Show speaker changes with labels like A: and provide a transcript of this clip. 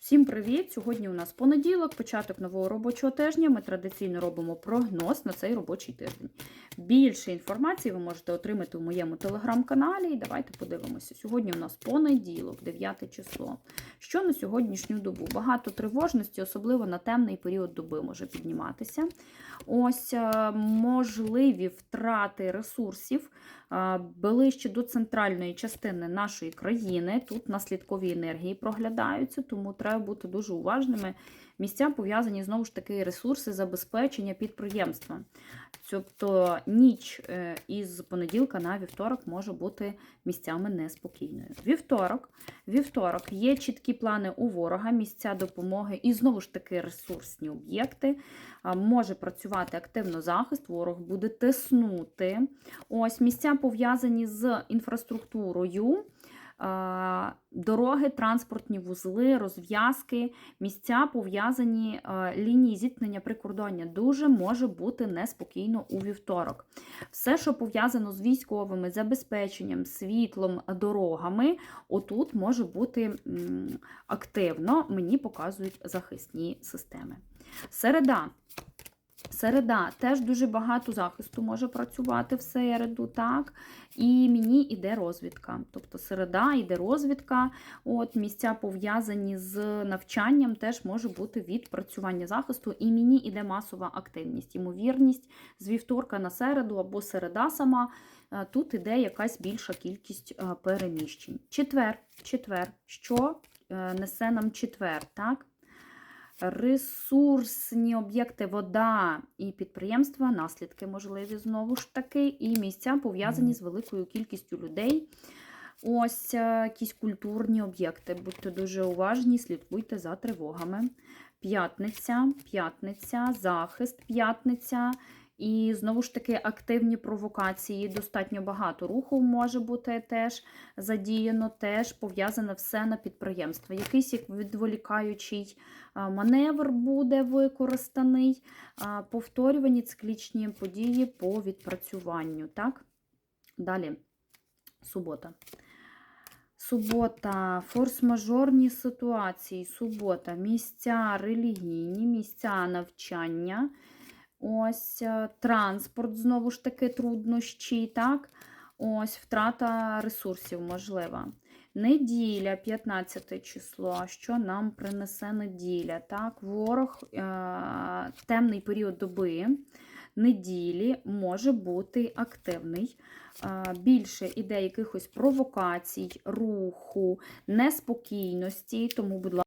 A: Всім привіт! Сьогодні у нас понеділок, початок нового робочого тижня. Ми традиційно робимо прогноз на цей робочий тиждень. Більше інформації ви можете отримати у моєму телеграм-каналі. І давайте подивимося. Сьогодні у нас понеділок, 9 число. Що на сьогоднішню добу? Багато тривожності, особливо на темний період доби може підніматися. Ось е, можливі втрати ресурсів е, ближче до центральної частини нашої країни. Тут наслідкові енергії проглядаються, тому треба бути дуже уважними. Місця пов'язані знову ж таки ресурси забезпечення підприємства. Тобто ніч е, із понеділка на вівторок може бути місцями неспокійною. Вівторок, вівторок є чіткі плани у ворога, місця допомоги і знову ж таки ресурсні об'єкти. Може працювати активно захист, ворог буде тиснути. Ось місця пов'язані з інфраструктурою. А, Дороги, транспортні вузли, розв'язки, місця пов'язані лінії зіткнення прикордоння. Дуже може бути неспокійно у вівторок. Все, що пов'язано з військовими забезпеченням, світлом, дорогами, отут може бути активно, мені показують захисні системи. Середа. Середа теж дуже багато захисту може працювати в середу, так? І мені йде розвідка. Тобто середа йде розвідка, от місця пов'язані з навчанням, теж може бути відпрацювання захисту, і мені йде масова активність, ймовірність з вівторка на середу або середа сама. е, Тут іде якась більша кількість е, переміщень. Четвер, четвер. Що е, несе нам четвер? так? Ресурсні об'єкти, вода і підприємства, наслідки можливі знову ж таки, і місця пов'язані з великою кількістю людей. Ось е, якісь культурні об'єкти. Будьте дуже уважні, слідкуйте за тривогами. П'ятниця, п'ятниця, захист, п'ятниця. І знову ж таки активні провокації. Достатньо багато руху може бути теж задіяно, теж пов'язане все на підприємство. Якийсь як відволікаючий маневр буде використаний, повторювані циклічні події по відпрацюванню. Так? Далі, субота. Субота, форс-мажорні ситуації, субота, місця релігійні, місця навчання. Ось е, транспорт, знову ж таки, труднощі, так? Ось втрата ресурсів можлива. Неділя, 15 число. Що нам принесе неділя? Так, ворог, е- темний період доби. Неділі може бути активний. Е, Більше іде якихось провокацій, руху, неспокійності. Тому, будь ласка,